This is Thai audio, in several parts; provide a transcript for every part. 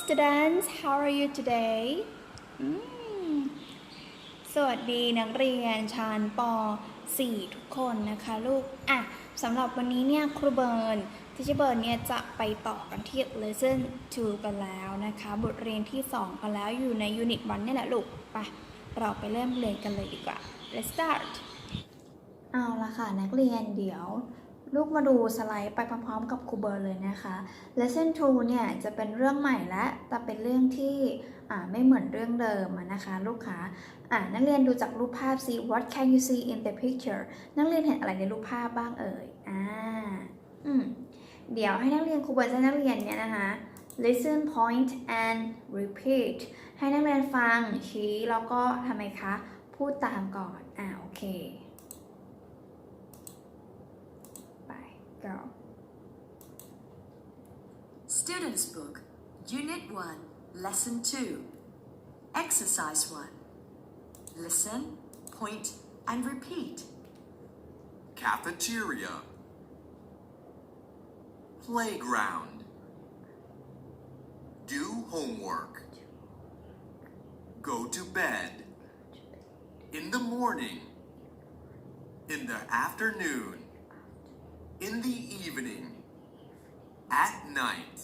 students how are you today สวัสดีนักเรียนชั้นป .4 ทุกคนนะคะลูก อะสำหรับวันนี้เนี่ยครูเบิร์นที่เบิร์นเนี่ยจะไปต่อกันที่ lesson 2 กันแล้วนะคะ บทเรียนที่ 2 กันแล้วอยู่ใน unit 1นี่แหละลูก ไป เราไปเริ่มเรียนกันเลยดีกว่า let's start เอาละค่ะนักเรียนเดี๋ยว ลูกมาดูสไลด์ไปพร้อมๆ กับครูเบิร์เลยนะคะ Lesson 2เนี่ยจะเป็นเรื่องใหม่และแต่เป็นเรื่องที่อ่าไม่เหมือนเรื่องเดิมนะคะลูกค้าอ่านักเรียนดูจากรูปภาพสิ What can you see in the picture นักเรียนเห็นอะไรในรูปภาพบ้างเอ่ยอ่าอืมเดี๋ยวให้นักเรียนครูเบิร์จะให้นักเรียนเนี่ยนะคะ listen point and repeat ให้นักเรียนฟังชี้แล้วก็ทำไมคะ พูดตามก่อนอ่าโอเค go Students' Book, Unit 1, Lesson 2. Exercise 1. Listen, point, and repeat. cafeteria, playground, do homework, go to bed, in the morning, in the afternoon, in the evening, at night.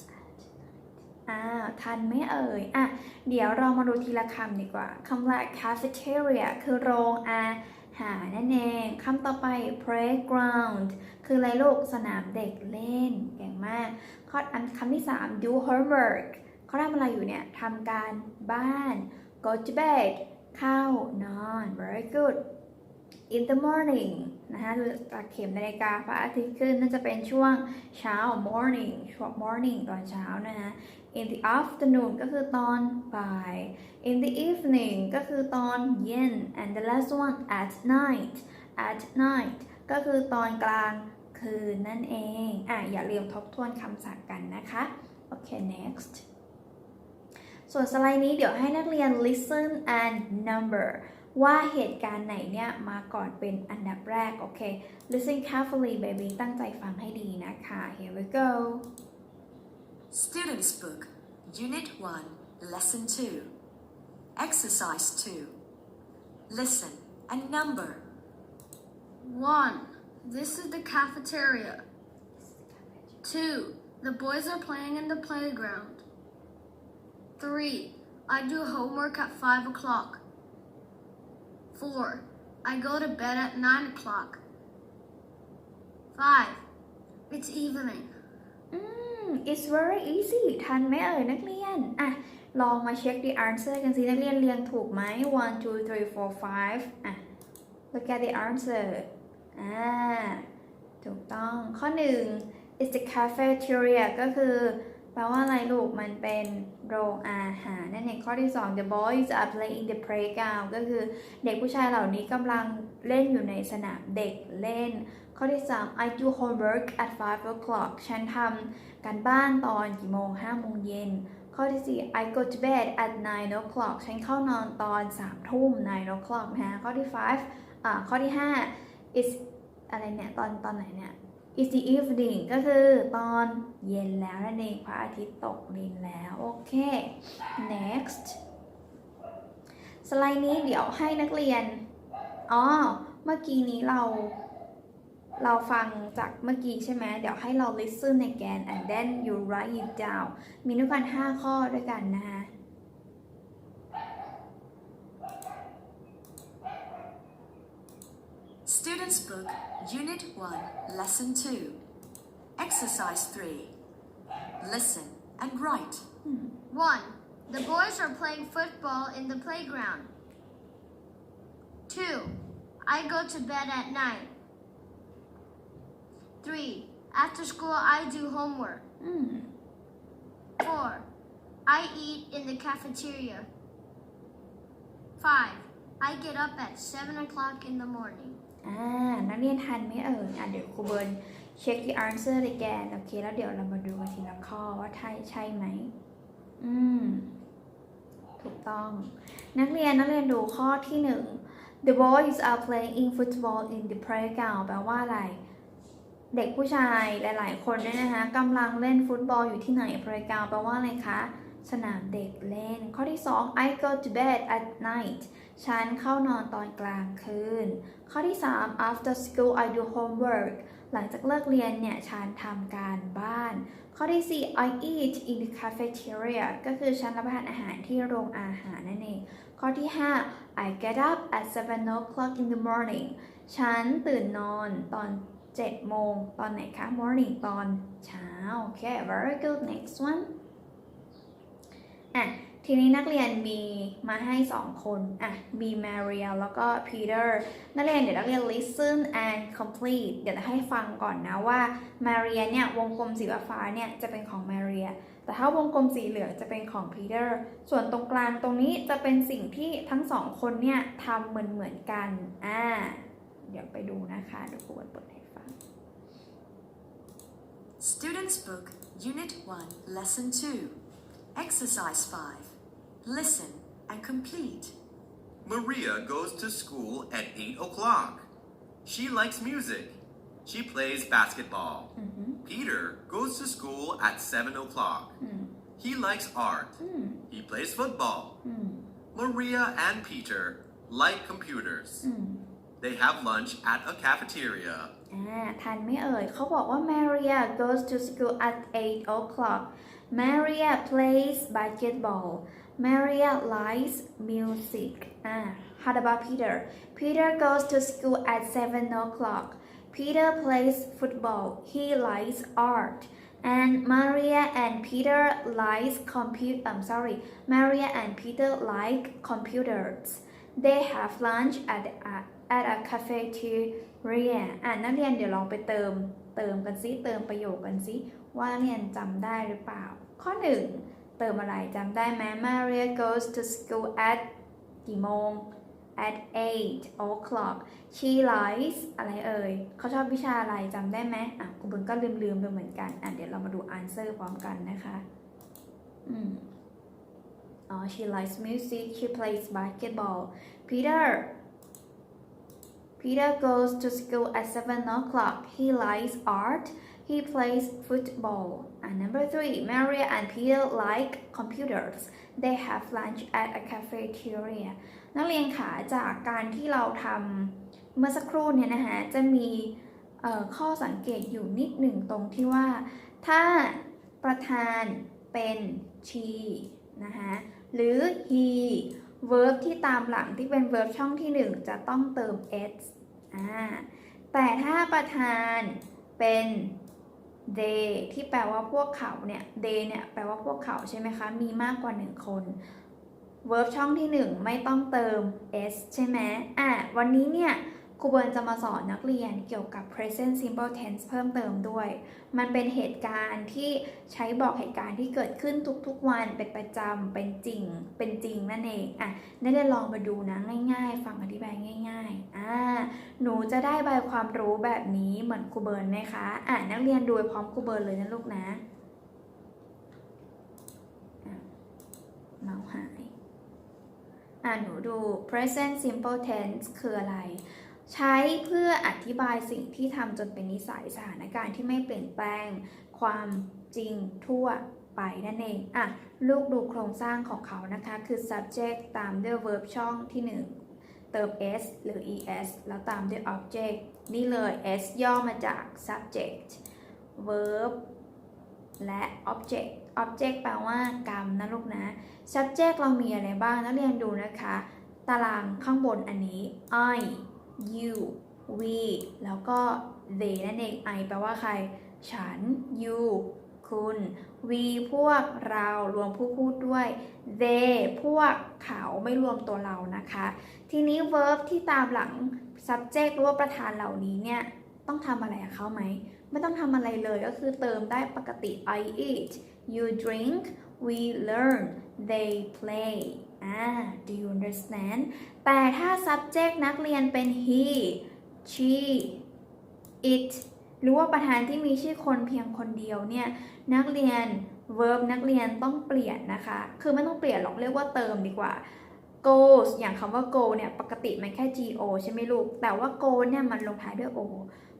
อ้าวทันไหม่เอ่ย อะ เดี๋ยวเรามาดูทีละคำดีกว่าคำแรก cafeteria คือโรงอาหารนั่นเองคำต่อไป playground คืออะไรลูกสนามเด็กเล่นเก่งมากข้ออันคำที่ 3 do homework เขาทำอะไรอยู่เนี่ยทำการบ้าน go to bed เข้านอน very good in the morning นะคะดูจากเข็มนาฬิกาพระอาทิตย์ขึ้นน่าจะเป็นช่วงเช้า morning ช่วง morning ตอนเช้านะคะ in the afternoon ก็คือตอนบ่าย in the evening ก็คือตอนเย็น and the last one at night at night ก็คือตอนกลางคืนนั่นเอง อะ อย่าลืมทบทวนคำศัพท์กันนะคะ โอเค next ส่วนสไลด์นี้เดี๋ยวให้นักเรียน listen and number ว่าเหตุการณ์ไหนเนี่ยมาก่อนเป็นอันดับแรก โอเค listen carefully baby ตั้งใจฟังให้ดีนะคะ here we go Students' Book, Unit 1, Lesson 2. Exercise 2. Listen and number. 1. This is the cafeteria. 2. The boys are playing in the playground. 3. I do homework at 5 o'clock. 4. I go to bed at 9 o'clock. 5. It's evening. อืม it's very easy ทันไหมเอ่ยนักเรียน อะ ลองมาเช็ค the answer กันสินักเรียนเรียงถูกไหม one two three four five อะ look at the answer อ่า ถูกต้อง ข้อหนึ่ง is the cafeteria ก็คือ แปลว่าอะไรลูก มันเป็น โรงอาหารนั่นเองข้อที่สอง the boys are playing in the playground ก็คือเด็กผู้ชายเหล่านี้กำลังเล่นอยู่ในสนามเด็กเล่น ข้อที่ 3 I do homework at 5 o'clock ฉันทำการบ้านตอนกี่โมง5โมงเย็นข้อที่ 4 I go to bed at 9 o'clock ฉันเข้านอนตอน3ทุ่ม9 o'clock นะฮะข้อที่5อ่าข้อที่ 5 is อะไรเนี่ย ตอนตอนไหนเนี่ย is the evening ก็คือตอนเย็นแล้วนั่นเองพระอาทิตย์ตกดินแล้ว โอเค next สไลด์นี้เดี๋ยวให้นักเรียน อ๋อ เมื่อกี้นี้เรา เราฟังจากเมื่อกี้ใช่ไหม เดี๋ยวให้เรา listen again and then you write it down มีด้วยกัน 5 ข้อด้วยกันนะคะ Students' Book, Unit 1, Lesson 2. Exercise 3. Listen and write. Hmm. 1. The boys are playing football in the playground. 2. I go to bed at night. 3. After school, I do homework. Hmm. 4. I eat in the cafeteria. 5. I get up at 7 o'clock in the morning. อ่า นักเรียนทันไหมเอ่ยอะเดี๋ยวครูเบิร์นเช็ค the answer again โอเค แล้วเดี๋ยวเรามาดูกันทีละข้อว่าใช่ใช่ไหม อืม ถูกต้อง นักเรียนนักเรียนดูข้อที่หนึ่ง the boys are playing football in the playground แปลว่าอะไร เด็กผู้ชายหลาย ๆ คนเนี่ยนะคะกำลังเล่นฟุตบอลอยู่ที่ไหน playground แปลว่าอะไรคะ สนามเด็กเล่น ข้อที่ 2 I go to bed at night ฉันเข้านอนตอนกลางคืน ข้อที่ 3 after school I do homework หลังจากเลิกเรียนเนี่ยฉันทำการบ้าน ข้อที่ 4 I eat in the cafeteria ก็คือฉันรับประทานอาหารที่โรงอาหารนั่นเอง ข้อที่ 5 I get up at 7 o'clock in the morning ฉันตื่นนอนตอน7โมงตอนไหนคะ morning ตอนเช้า โอเค very good next one อะทีนี้นักเรียนมีมาให้ 2 คนอะมี Maria แล้วก็ Peter นักเรียนเดี๋ยวนักเรียน listen and complete เดี๋ยวจะให้ฟังก่อนนะว่า Maria เนี่ยวงกลมสีฟ้าเนี่ยจะเป็นของ Maria แต่ถ้าวงกลมสีเหลืองจะเป็นของ Peter ส่วนตรงกลางตรงนี้จะเป็นสิ่งที่ทั้งสองคนเนี่ยทำเหมือนเหมือนกันอ่าเดี๋ยวไปดูนะคะเดี๋ยวครูเปิดให้ฟัง Students' Book, Unit 1, Lesson 2. Exercise 5. Listen and complete. Maria goes to school at 8 o'clock. She likes music. She plays basketball. อือหือ Peter goes to school at 7 o'clock. อืม He likes art. อืม He plays football. อืม Maria and Peter like computers. อืม They have lunch at a cafeteria. อ่าทันไหม่เอ่ย เขาบอกว่า Maria goes to school at 8 o'clock Maria plays basketball Maria likes music อ่า How about Peter Peter goes to school at 7 o'clock Peter plays football he likes art and Maria and Peter likes compute I'm sorry Maria and Peter like computers they have lunch at a, at a cafeteria อ่านักเรียนเดี๋ยวลองไปเติม เติมกันซิเติมประโยคกันซิ ว่านักเรียนจำได้หรือเปล่า ข้อหนึ่งเติมอะไรจำได้ไหม Maria goes to school at กี่โมง at 8 o'clock she likes อะไรเอ่ย เขาชอบวิชาอะไรจำได้ไหมอะคุณบุญก็ลืมลืมๆไปเหมือนกัน อะเดี๋ยวเรามาดู answer พร้อมกันนะคะอืมอ๋อ she likes music she plays basketball Peter Peter goes to school at 7 o'clock. He likes art. He plays football. And number three, Maria and Peter like computers. They have lunch at a cafeteria. นักเรียนขาจากการที่เราทำเมื่อสักครู่เนี่ยนะคะจะมีข้อสังเกตอยู่นิดหนึ่งตรงที่ว่า ถ้าประธานเป็น she นะคะหรือ he verb ที่ตามหลังที่เป็น verb ช่องที่ 1 จะต้องเติม s อ่าแต่ถ้าประธานเป็น they ที่แปลว่าพวกเขาเนี่ย they เนี่ยแปลว่าพวกเขาใช่ไหมคะ มีมากกว่า 1 คน verb ช่องที่ 1 ไม่ต้องเติม s ใช่ไหมอะวันนี้เนี่ยครูเบิร์นจะมาสอนนักเรียนเกี่ยวกับ present simple tense เพิ่มเติมด้วย มันเป็นเหตุการณ์ที่ใช้บอกเหตุการณ์ที่เกิดขึ้นทุกๆวันเป็นประจำ เป็นจริง เป็นจริงนั่นเอง อะนักเรียนลองมาดูนะง่ายๆ ฟังอธิบายง่าย ๆ อ่าห นูจะได้ใบความรู้แบบนี้เหมือนครูเบิร์นไหมคะ อะนักเรียนดูพร้อมครูเบิร์นเลยนะลูกนะเมาหาย อะหนูดู present simple tense คืออะไร ใช้เพื่ออธิบายสิ่งที่ทำจนเป็นนิสัยสถานการณ์ที่ไม่เปลี่ยนแปลง ความจริงทั่วไปนั่นเอง อะ ลูกดูโครงสร้างของเขานะคะ คือ subject ตามด้วย verb ช่องที่ 1 เติม s หรือ es แล้วตามด้วย object นี่เลย s ย่อมาจาก subject verb และ object object แปลว่ากรรมนะลูกนะ subject เรามีอะไรบ้างนักเรียนดูนะคะ ตารางข้างบนอันนี้ I you we แล้วก็ they นั่นเอง I แปลว่าใคร ฉัน you คุณ we พวกเรารวมผู้พูดด้วย they พวกเขาไม่รวมตัวเรานะคะ ทีนี้ verb ที่ตามหลัง subject หรือว่าประธานเหล่านี้เนี่ยต้องทำอะไรกับเขาไหม ไม่ต้องทำอะไรเลยก็คือเติมได้ปกติ I eat you drink we learn they play อ่า do you understand แต่ถ้า subject นักเรียนเป็น he she it หรือว่าประธานที่มีชื่อคนเพียงคนเดียวเนี่ยนักเรียน verb นักเรียนต้องเปลี่ยนนะคะ คือไม่ต้องเปลี่ยนหรอกเรียกว่าเติมดีกว่า goes อย่างคำว่า go เนี่ยปกติมันแค่ go ใช่ไหมลูก แต่ว่า go เนี่ยมันลงท้ายด้วย o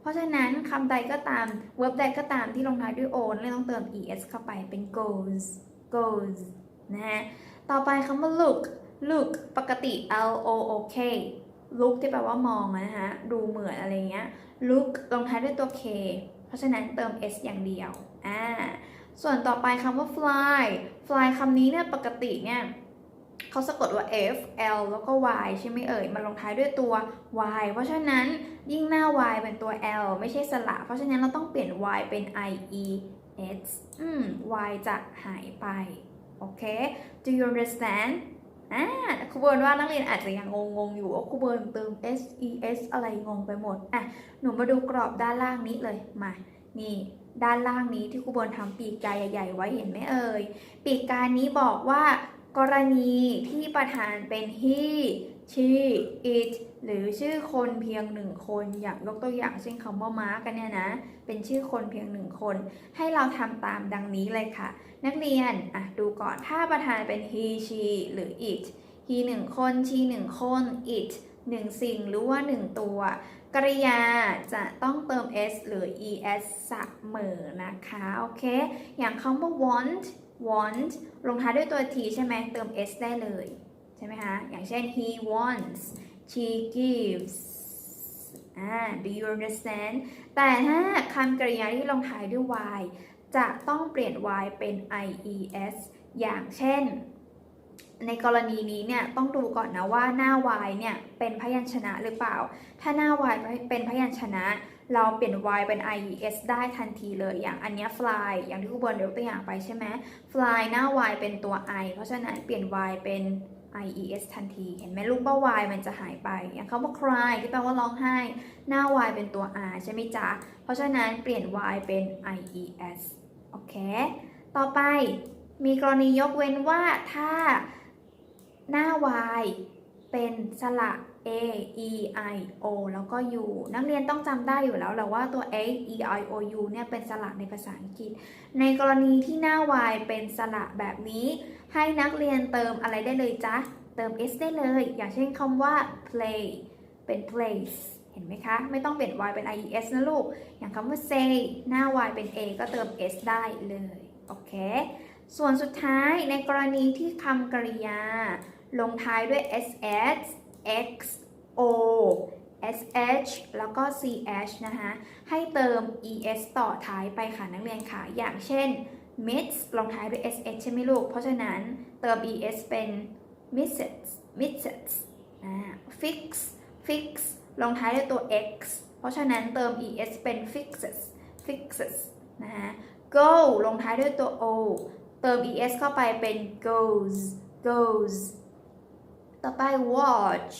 เพราะฉะนั้นคำใดก็ตาม verb ใดก็ตามที่ลงท้ายด้วย o เลยต้องเติม es เข้าไปเป็น goes goes นะฮะ ต่อไปคำว่า look look ปกติ L O O K look ที่แปลว่ามองนะฮะดูเหมือนอะไรเงี้ย look ลงท้ายด้วยตัว K เพราะฉะนั้นเติม S อย่างเดียว อ่า ส่วนต่อไปคำว่า fly fly คำนี้เนี่ยปกติเนี่ยเขาสะกดว่า F L แล้วก็ Y ใช่ไหมเอ่ย มันลงท้ายด้วยตัว Y เพราะฉะนั้นยิ่งหน้า Y เป็นตัว L ไม่ใช่สระ เพราะฉะนั้นเราต้องเปลี่ยน Y เป็น I E S อืม Y จะหายไป โอเค Do you understand อ่าครูเบิร์นว่านักเรียนอาจจะยังงงๆอยู่ว่าครูเบิร์นเติม S E S อะไรงงไปหมดอะหนูมาดูกรอบด้านล่างนี้เลยมานี่ด้านล่างนี้ที่ครูเบิร์นทำปีกกายใหญ่ ๆ ไว้เห็นไหมเอ่ยปีกกายนี้บอกว่ากรณีที่ประธานเป็น he she it หรือชื่อคนเพียงหนึ่งคนอย่างยกตัวอย่างเช่นคำว่าม้ากันเนี่ยนะ เป็นชื่อคนเพียงหนึ่งคน ให้เราทำตามดังนี้เลยค่ะ นักเรียนอะดูก่อนถ้าประธานเป็น he she หรือ it he หนึ่งคน she หนึ่งคน it หนึ่งสิ่งหรือว่าหนึ่งตัวกริยาจะต้องเติม s หรือ es เสมอนะคะโอเค อย่างคำว่า want want ลงท้ายด้วยตัว t ใช่ไหมเติม s ได้เลย ใช่ไหมคะ อย่างเช่น he wants she gives อ่า do you understand แต่ถ้าคำกริยาที่ลงท้ายด้วย y จะต้องเปลี่ยน y เป็น ies อย่างเช่น ในกรณีนี้เนี่ยต้องดูก่อนนะว่าหน้า y เนี่ยเป็นพยัญชนะหรือเปล่า ถ้าหน้า y เป็นพยัญชนะ เราเปลี่ยน y เป็น ies ได้ทันทีเลย อย่างอันนี้ fly อย่างที่ครูบอลยกตัวอย่างไปใช่ไหม fly หน้า y เป็นตัว i เพราะฉะนั้นเปลี่ยน y เป็น ies ทันที เห็นไหมลูกว่า y มันจะหายไป อย่างคำว่า cry ที่แปลว่าร้องไห้ หน้า y เป็นตัว r ใช่ไหมจ๊ะ เพราะฉะนั้นเปลี่ยน y เป็น ies โอเค ต่อไปมีกรณียกเว้นว่าถ้าหน้า y เป็นสระ a e i o แล้วก็ u นักเรียนต้องจำได้อยู่แล้วแหละว่าตัว a e i o u เนี่ยเป็นสระในภาษาอังกฤษ ในกรณีที่หน้า y เป็นสระแบบนี้ ให้นักเรียนเติมอะไรได้เลยจ๊ะเติม s ได้เลย อย่างเช่นคำว่า play เป็น place เห็นไหมคะ ไม่ต้องเปลี่ยน y เป็น ies นะลูก อย่างคำว่า say หน้า y เป็น a ก็เติม s ได้เลย โอเค ส่วนสุดท้ายในกรณีที่คำกริยา ลงท้ายด้วย ss x o sh แล้วก็ ch นะคะ ให้เติม es ต่อท้ายไปค่ะนักเรียนค่ะ อย่างเช่น mids ลงท้ายด้วย sh ใช่ไหมลูก เพราะฉะนั้นเติม es เป็น misses misses อ่า fix fix ลงท้ายด้วยตัว x เพราะฉะนั้นเติม es เป็น fixes fixes นะฮะ go ลงท้ายด้วยตัว o เติม es เข้าไปเป็น goes goes ต่อไป watch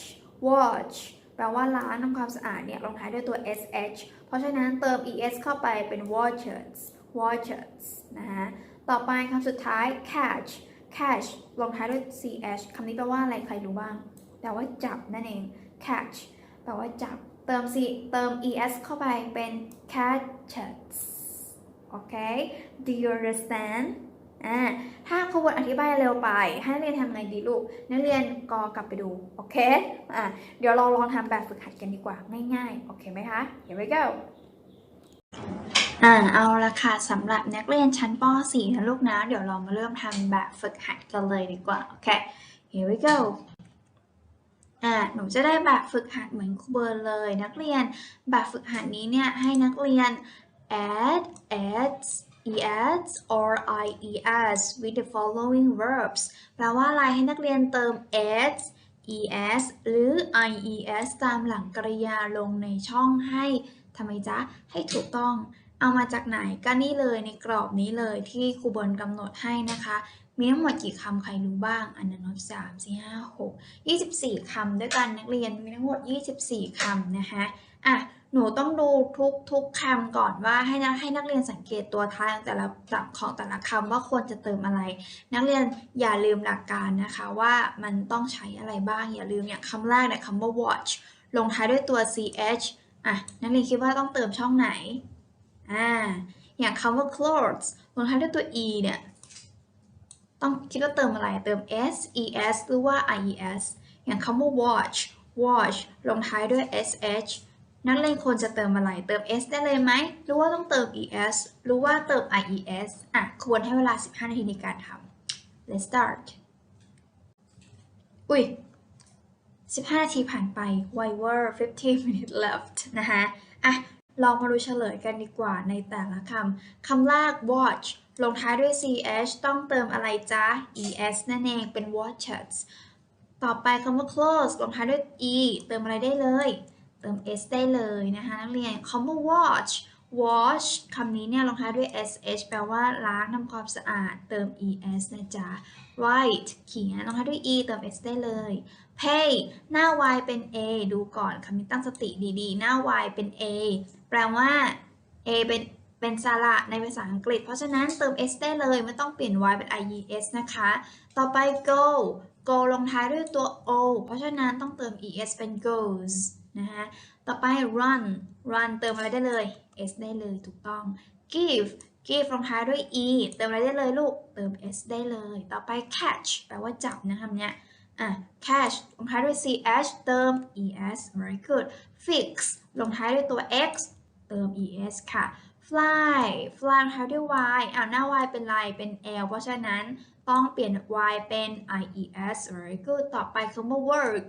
watch แปลว่าล้างทำความสะอาดเนี่ยลงท้ายด้วยตัว sh เพราะฉะนั้นเติม es เข้าไปเป็น watchers watches นะฮะต่อไปคำสุดท้าย catch catch ลงท้ายด้วย ch คำนี้แปลว่าอะไรใครรู้บ้าง แปลว่าจับนั่นเอง catch แปลว่าจับ เติม c เติม es เข้าไปเป็น catches โอเค do you understand อ่าถ้าครูบทอธิบายเร็วไป ให้นักเรียนทำไงดีลูก นักเรียนก็กลับไปดู โอเค อ่าเดี๋ยวเราลองทำแบบฝึกหัดกันดีกว่า ง่ายๆ โอเคไหมคะ here we go อ่า เอาละค่ะ สำหรับนักเรียนชั้น ป .4 นะลูกนะ เดี๋ยวเรามาเริ่มทำแบบฝึกหัดกันเลยดีกว่า โอเค here we go อ่า หนูจะได้แบบฝึกหัดเหมือนครูเบิร์นเลยนักเรียน แบบฝึกหัดนี้เนี่ยให้นักเรียน add adds es or ies with the following verbs แปลว่าอะไรให้นักเรียนเติม add es หรือ ies ตามหลังกริยาลงในช่องให้ ทำไมจ๊ะ ให้ถูกต้อง เอามาจากไหนก็นี่เลยในกรอบนี้เลยที่ครูบนกำหนดให้นะคะ มีทั้งหมดกี่คำใครรู้บ้าง อันนั้นนับสามสี่ห้าหกยี่สิบสี่คำด้วยกันนักเรียนมีทั้งหมดยี่สิบสี่คำนะคะอะหนูต้องดูทุกทุกคำก่อนว่าให้นักให้นักเรียนสังเกตตัวท้ายของแต่ละของแต่ละคำว่าควรจะเติมอะไร นักเรียนอย่าลืมหลักการนะคะว่ามันต้องใช้อะไรบ้างอย่าลืมอย่างคำแรกเนี่ยคำว่า watch ลงท้ายด้วยตัว ch อะนักเรียนคิดว่าต้องเติมช่องไหนอ่าอย่างคำว่า clothes ลงท้ายด้วยตัว e เนี่ยต้องคิดว่าเติมอะไรเติม s es หรือว่า ies อย่างคำว่า watch watch ลงท้ายด้วย sh นักเรียนควรจะเติมอะไรเติม s ได้เลยไหมหรือว่าต้องเติม es หรือว่าเติม ies อะควรให้เวลา 15 นาทีในการทำ let's start อุ้ย 15 นาทีผ่านไปไวเวอร์15 minutes left นะคะอะลองมาดูเฉลยกันดีกว่าในแต่ละคำ คำแรก watch ลงท้ายด้วย ch ต้องเติมอะไรจ๊ะ es นั่นเองเป็น watches ต่อไปคำว่า close ลงท้ายด้วย e เติมอะไรได้เลย เติม s ได้เลยนะคะนักเรียนคำว่า watch wash คำนี้เนี่ยลงท้ายด้วย sh แปลว่าล้างทำความสะอาด เติม es นะจ๊ะ write เขียนลงท้ายด้วย e เติม s ได้เลย pay หน้า y เป็น a ดูก่อนคำนี้ตั้งสติดีๆ หน้า y เป็น a แปลว่า a เป็นเป็นสระในภาษาอังกฤษ เพราะฉะนั้นเติม s ได้เลยไม่ต้องเปลี่ยน y เป็น ies นะคะ ต่อไป go go ลงท้ายด้วยตัว o เพราะฉะนั้นต้องเติม es เป็น goes นะคะต่อไป run run เติมอะไรได้เลย s ได้เลยถูกต้อง give give ลงท้ายด้วย e เติมอะไรได้เลยลูก เติม s ได้เลย ต่อไป catch แปลว่าจับนะคำเนี้ย อะ catch ลงท้ายด้วย ch เติม es very good fix ลงท้ายด้วยตัว x เติม es ค่ะ fly fly ลงท้ายด้วย y อะหน้า y เป็นลายเป็น l เพราะฉะนั้นต้องเปลี่ยน y เป็น ies very good ต่อไปคำว่า work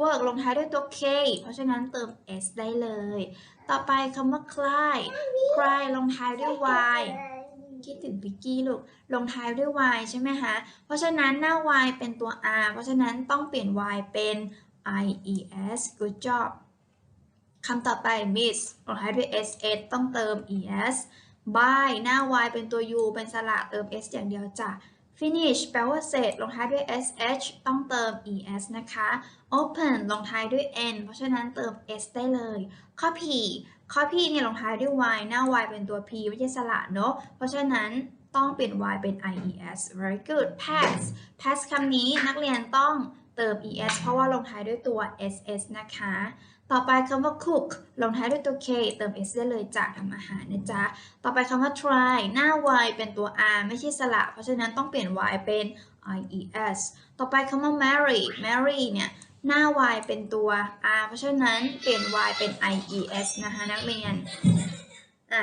work ลงท้ายด้วยตัว k เพราะฉะนั้นเติม s ได้เลย ต่อไปคำว่า cry cry ลงท้ายด้วย y คิดถึงพิกกี้ลูก ลงท้ายด้วย y ใช่ไหมคะ เพราะฉะนั้นหน้า y เป็นตัว r เพราะฉะนั้นต้องเปลี่ยน y เป็น ies good job คำต่อไป miss ลงท้ายด้วย s s ต้องเติม es by หน้า y เป็นตัว u เป็นสระเติม s อย่างเดียวจ้ะ finish แปลว่าเสร็จลงท้ายด้วย sh ต้องเติม es นะคะ open ลงท้ายด้วย n เพราะฉะนั้นเติม s ได้เลย copy copy เนี่ยลงท้ายด้วย y หน้า y เป็นตัว p ไม่ใช่สระเนอะเพราะฉะนั้นต้องเปลี่ยน y เป็น ies very good pass pass คำนี้นักเรียนต้องเติม es เพราะว่าลงท้ายด้วยตัว ss นะคะ ต่อไปคำว่า cook ลงท้ายด้วยตัว k เติม s ได้เลยจากทำอาหารนะจ๊ะ ต่อไปคำว่า try หน้า y เป็นตัว r ไม่ใช่สระ เพราะฉะนั้นต้องเปลี่ยน y เป็น ies ต่อไปคำว่า marry marry เนี่ยหน้า y เป็นตัว r เพราะฉะนั้นเปลี่ยน y เป็น ies นะคะนักเรียน อะ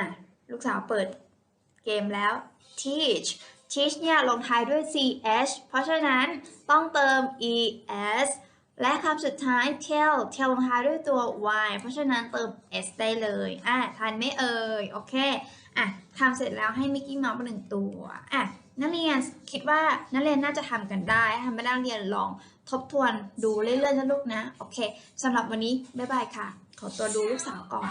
ลูกสาวเปิดเกมแล้ว teach teach เนี่ยลงท้ายด้วย ch เพราะฉะนั้นต้องเติม es และคำสุดท้าย tell tell ลงท้ายด้วยตัว y เพราะฉะนั้นเติม s ได้เลย อะทันไหม่เอ่ย โอเค อะทำเสร็จแล้วให้มิกกี้เมาส์หนึ่งตัว อะ นักเรียนคิดว่านักเรียนน่าจะทำกันได้ทำไม่ได้นักเรียนลองทบทวนดูเรื่อยๆนะลูกนะ โอเคสำหรับวันนี้ บ๊ายบายค่ะ ขอตัวดูลูกสาวก่อน